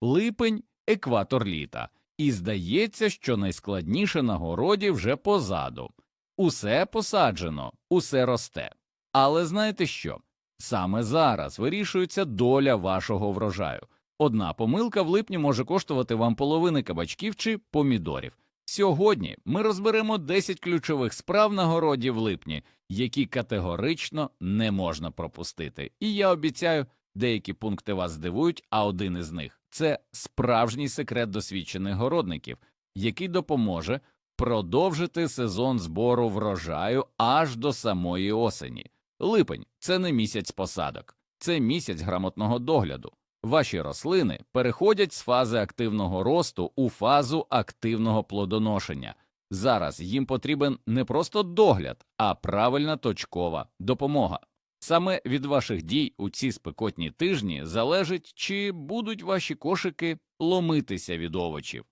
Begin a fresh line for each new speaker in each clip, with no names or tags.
Липень екватор літа, і здається, що найскладніше на городі вже позаду. Усе посаджено, усе росте. Але знаєте що? Саме зараз вирішується доля вашого врожаю. Одна помилка в липні може коштувати вам половини кабачків чи помідорів. Сьогодні ми розберемо 10 ключових справ на городі в липні, які категорично не можна пропустити. І я обіцяю, деякі пункти вас здивують, а один із них це справжній секрет досвідчених городників, який допоможе продовжити сезон збору врожаю аж до самої осені. Липень це не місяць посадок, це місяць грамотного догляду. Ваші рослини переходять з фази активного росту у фазу активного плодоношення. Зараз їм потрібен не просто догляд, а правильна точкова допомога. Саме від ваших дій у ці спекотні тижні залежить, чи будуть ваші кошики ломитися від овочів.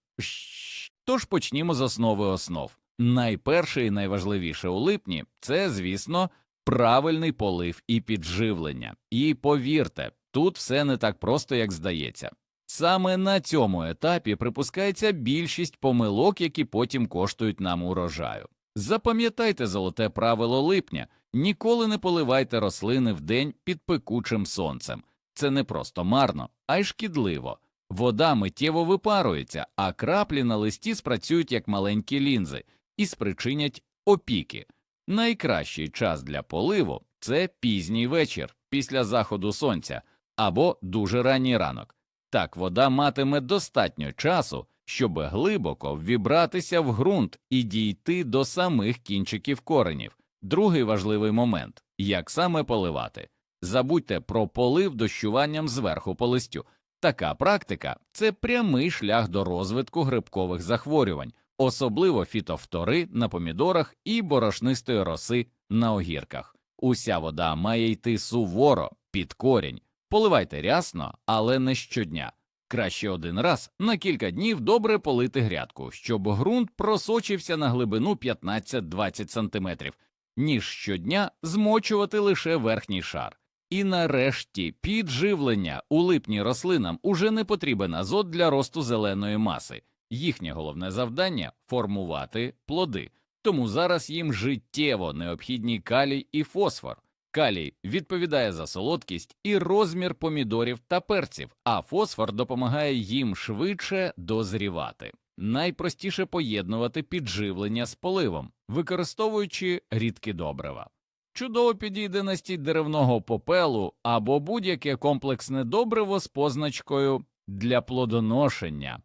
Тож почнімо з основи основ. Найперше і найважливіше у липні це, звісно, правильний полив і підживлення. І повірте, тут все не так просто, як здається. Саме на цьому етапі припускається більшість помилок, які потім коштують нам урожаю. Запам'ятайте золоте правило липня ніколи не поливайте рослини вдень під пекучим сонцем. Це не просто марно, а й шкідливо. Вода миттєво випарується, а краплі на листі спрацюють як маленькі лінзи і спричинять опіки. Найкращий час для поливу це пізній вечір після заходу сонця або дуже ранній ранок. Так вода матиме достатньо часу, щоб глибоко ввібратися в ґрунт і дійти до самих кінчиків коренів. Другий важливий момент як саме поливати. Забудьте про полив дощуванням зверху по листю. Така практика це прямий шлях до розвитку грибкових захворювань, особливо фітофтори на помідорах і борошнистої роси на огірках. Уся вода має йти суворо під корінь. Поливайте рясно, але не щодня. Краще один раз на кілька днів добре полити грядку, щоб ґрунт просочився на глибину 15-20 см, ніж щодня змочувати лише верхній шар. І нарешті підживлення у липні рослинам уже не потрібен азот для росту зеленої маси. Їхнє головне завдання формувати плоди, тому зараз їм життєво необхідні калій і фосфор. Калій відповідає за солодкість і розмір помідорів та перців, а фосфор допомагає їм швидше дозрівати. Найпростіше поєднувати підживлення з поливом, використовуючи рідкі добрива. Чудово підійде настій деревного попелу або будь-яке комплексне добриво з позначкою для плодоношення.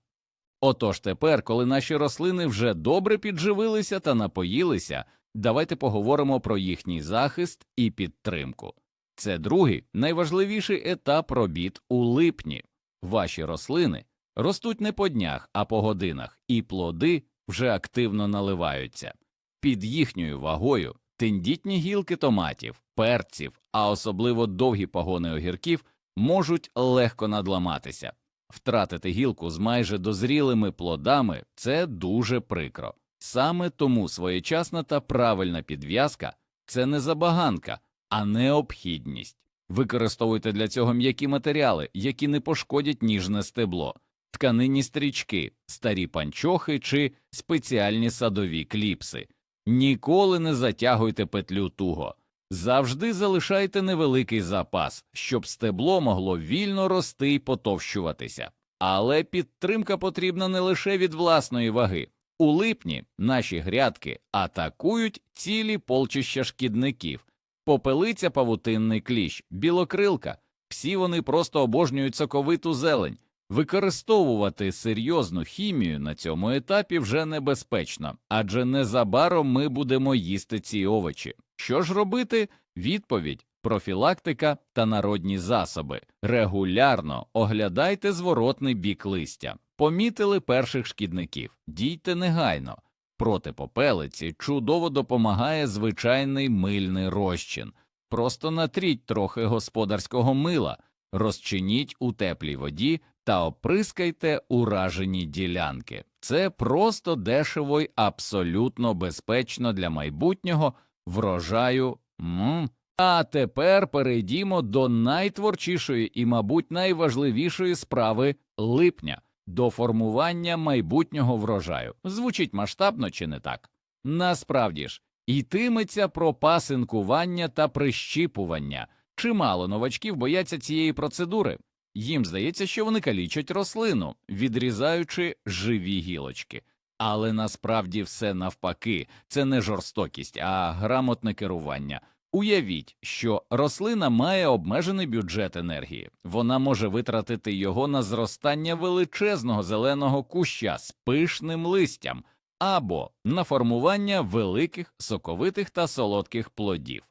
Отож тепер, коли наші рослини вже добре підживилися та напоїлися, давайте поговоримо про їхній захист і підтримку. Це другий найважливіший етап робіт у липні. Ваші рослини ростуть не по днях, а по годинах, і плоди вже активно наливаються. Під їхньою вагою тендітні гілки томатів, перців, а особливо довгі пагони огірків можуть легко надламатися. Втратити гілку з майже дозрілими плодами це дуже прикро. Саме тому своєчасна та правильна підв'язка це не забаганка, а необхідність. Використовуйте для цього м'які матеріали, які не пошкодять ніжне стебло, тканинні стрічки, старі панчохи чи спеціальні садові кліпси. Ніколи не затягуйте петлю туго. Завжди залишайте невеликий запас, щоб стебло могло вільно рости і потовщуватися. Але підтримка потрібна не лише від власної ваги. У липні наші грядки атакують цілі полчища шкідників, попелиця павутинний кліщ, білокрилка. Всі вони просто обожнюють соковиту зелень. Використовувати серйозну хімію на цьому етапі вже небезпечно, адже незабаром ми будемо їсти ці овочі. Що ж робити? Відповідь профілактика та народні засоби. Регулярно оглядайте зворотний бік листя. Помітили перших шкідників, дійте негайно. Проти попелиці чудово допомагає звичайний мильний розчин. Просто натріть трохи господарського мила, розчиніть у теплій воді та оприскайте уражені ділянки. Це просто дешево й абсолютно безпечно для майбутнього врожаю. М А тепер перейдімо до найтворчішої і, мабуть, найважливішої справи липня до формування майбутнього врожаю. Звучить масштабно чи не так? Насправді ж, йтиметься про пасинкування та прищіпування. Чимало новачків бояться цієї процедури. Їм здається, що вони калічать рослину, відрізаючи живі гілочки. Але насправді все навпаки, це не жорстокість, а грамотне керування. Уявіть, що рослина має обмежений бюджет енергії, вона може витратити його на зростання величезного зеленого куща з пишним листям або на формування великих соковитих та солодких плодів.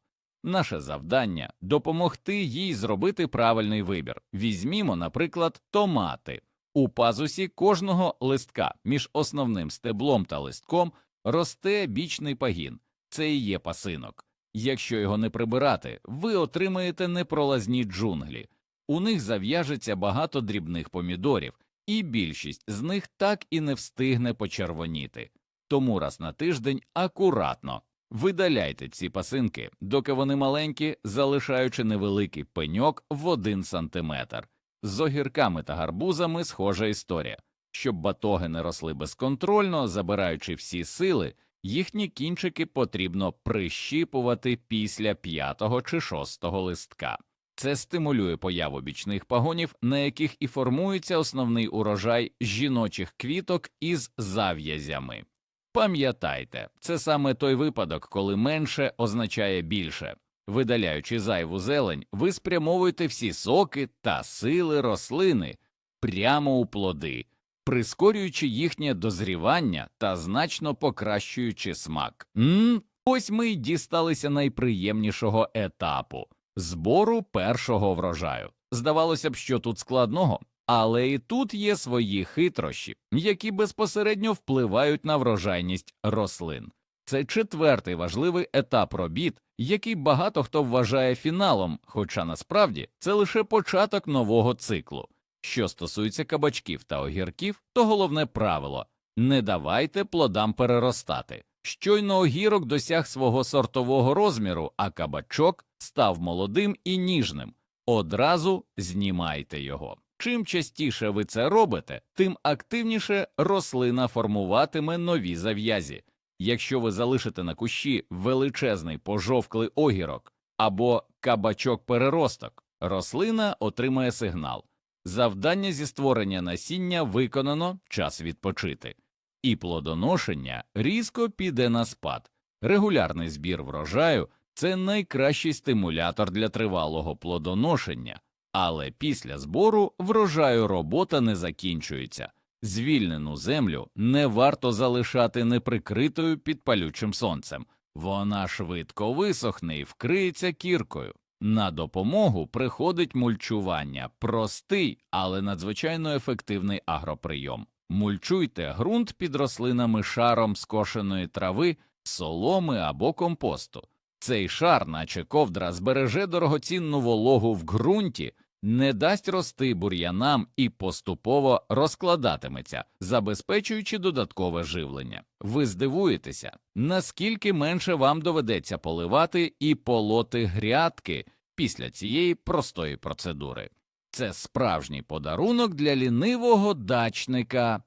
Наше завдання допомогти їй зробити правильний вибір. Візьмімо, наприклад, томати. У пазусі кожного листка між основним стеблом та листком росте бічний пагін. Це і є пасинок. Якщо його не прибирати, ви отримаєте непролазні джунглі. У них зав'яжеться багато дрібних помідорів, і більшість з них так і не встигне почервоніти. Тому раз на тиждень акуратно видаляйте ці пасинки, доки вони маленькі, залишаючи невеликий пеньок в один сантиметр. З огірками та гарбузами схожа історія. Щоб батоги не росли безконтрольно, забираючи всі сили, їхні кінчики потрібно прищіпувати після п'ятого чи шостого листка. Це стимулює появу бічних пагонів, на яких і формується основний урожай жіночих квіток із зав'язями. Пам'ятайте, це саме той випадок, коли менше означає більше. Видаляючи зайву зелень, ви спрямовуєте всі соки та сили рослини прямо у плоди, прискорюючи їхнє дозрівання та значно покращуючи смак. М? Ось ми й дісталися найприємнішого етапу збору першого врожаю. Здавалося б, що тут складного, але і тут є свої хитрощі, які безпосередньо впливають на врожайність рослин. Це четвертий важливий етап робіт, який багато хто вважає фіналом, хоча насправді це лише початок нового циклу. Що стосується кабачків та огірків, то головне правило не давайте плодам переростати. Щойно огірок досяг свого сортового розміру, а кабачок став молодим і ніжним. Одразу знімайте його. Чим частіше ви це робите, тим активніше рослина формуватиме нові зав'язі. Якщо ви залишите на кущі величезний пожовклий огірок або кабачок переросток, рослина отримає сигнал. Завдання зі створення насіння виконано час відпочити, і плодоношення різко піде на спад. Регулярний збір врожаю це найкращий стимулятор для тривалого плодоношення, але після збору врожаю робота не закінчується. Звільнену землю не варто залишати неприкритою під палючим сонцем, вона швидко висохне і вкриється кіркою. На допомогу приходить мульчування, простий, але надзвичайно ефективний агроприйом. Мульчуйте ґрунт під рослинами шаром скошеної трави, соломи або компосту. Цей шар, наче ковдра, збереже дорогоцінну вологу в ґрунті, не дасть рости бур'янам і поступово розкладатиметься, забезпечуючи додаткове живлення. Ви здивуєтеся, наскільки менше вам доведеться поливати і полоти грядки після цієї простої процедури. Це справжній подарунок для лінивого дачника.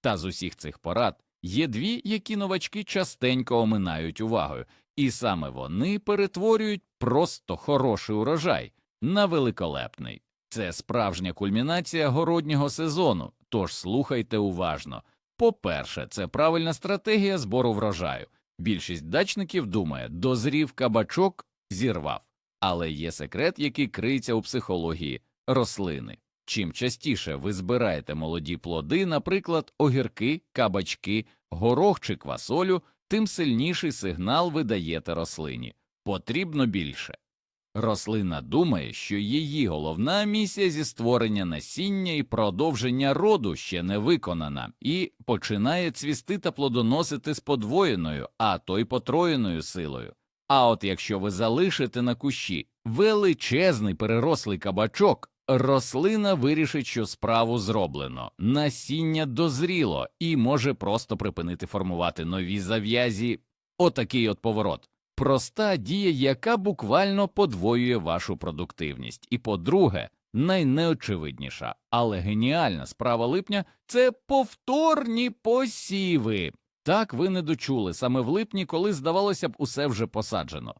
Та з усіх цих порад є дві, які новачки частенько оминають увагою, і саме вони перетворюють просто хороший урожай на великолепний. Це справжня кульмінація городнього сезону, тож слухайте уважно. По-перше, це правильна стратегія збору врожаю. Більшість дачників думає, дозрів кабачок, зірвав. Але є секрет, який криється у психології рослини. Чим частіше ви збираєте молоді плоди, наприклад, огірки, кабачки, горох чи квасолю, тим сильніший сигнал ви даєте рослині. Потрібно більше. Рослина думає, що її головна місія зі створення насіння і продовження роду ще не виконана, і починає цвісти та плодоносити з подвоєною, а то й потроєною силою. А от якщо ви залишите на кущі величезний перерослий кабачок, рослина вирішить, що справу зроблено, насіння дозріло і може просто припинити формувати нові зав'язі. Отакий от поворот. Проста дія, яка буквально подвоює вашу продуктивність. І по-друге, найнеочевидніша, але геніальна справа липня це повторні посіви. Так ви не дочули саме в липні, коли здавалося б, усе вже посаджено.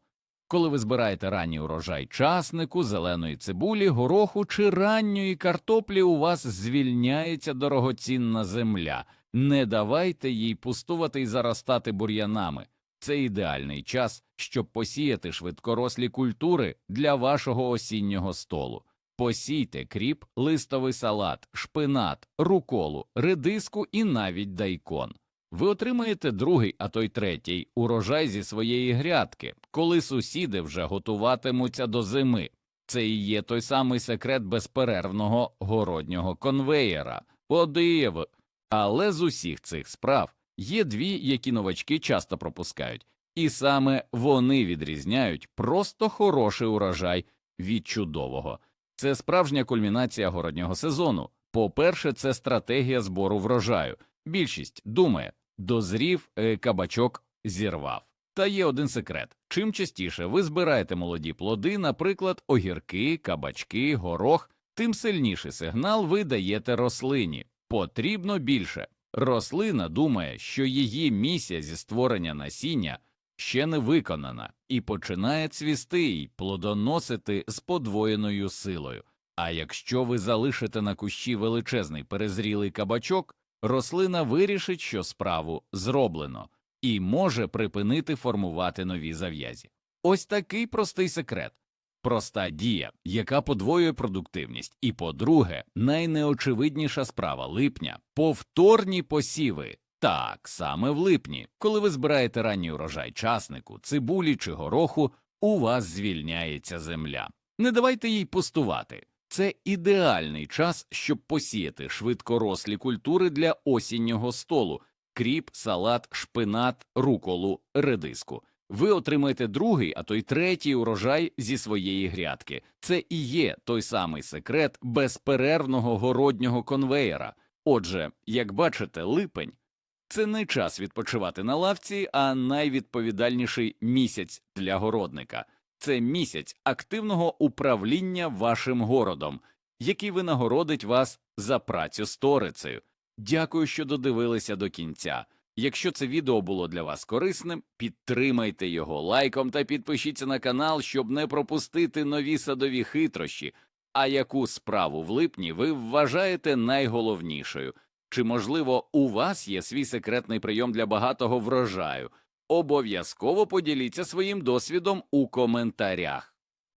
Коли ви збираєте ранній урожай часнику, зеленої цибулі, гороху чи ранньої картоплі, у вас звільняється дорогоцінна земля. Не давайте їй пустувати і заростати бур'янами. Це ідеальний час, щоб посіяти швидкорослі культури для вашого осіннього столу. Посійте кріп, листовий салат, шпинат, руколу, редиску і навіть дайкон. Ви отримаєте другий, а то й третій урожай зі своєї грядки, коли сусіди вже готуватимуться до зими. Це і є той самий секрет безперервного городнього конвеєра. Подив. Але з усіх цих справ є дві, які новачки часто пропускають, і саме вони відрізняють просто хороший урожай від чудового. Це справжня кульмінація городнього сезону. По-перше, це стратегія збору врожаю. Більшість думає, дозрів е, кабачок зірвав. Та є один секрет: чим частіше ви збираєте молоді плоди, наприклад, огірки, кабачки, горох, тим сильніший сигнал ви даєте рослині. Потрібно більше. Рослина думає, що її місія зі створення насіння ще не виконана, і починає цвісти й плодоносити з подвоєною силою. А якщо ви залишите на кущі величезний перезрілий кабачок, рослина вирішить, що справу зроблено, і може припинити формувати нові зав'язі. Ось такий простий секрет. Проста дія, яка подвоює продуктивність, і, по-друге, найнеочевидніша справа липня повторні посіви. Так, саме в липні, коли ви збираєте ранній урожай часнику, цибулі чи гороху, у вас звільняється земля. Не давайте їй пустувати. Це ідеальний час, щоб посіяти швидкорослі культури для осіннього столу кріп, салат, шпинат, руколу, редиску. Ви отримаєте другий, а то й третій урожай зі своєї грядки. Це і є той самий секрет безперервного городнього конвеєра. Отже, як бачите, липень це не час відпочивати на лавці, а найвідповідальніший місяць для городника. Це місяць активного управління вашим городом, який винагородить вас за працю сторицею. Дякую, що додивилися до кінця. Якщо це відео було для вас корисним, підтримайте його лайком та підпишіться на канал, щоб не пропустити нові садові хитрощі. А яку справу в липні ви вважаєте найголовнішою? Чи, можливо, у вас є свій секретний прийом для багатого врожаю? Обов'язково поділіться своїм досвідом у коментарях.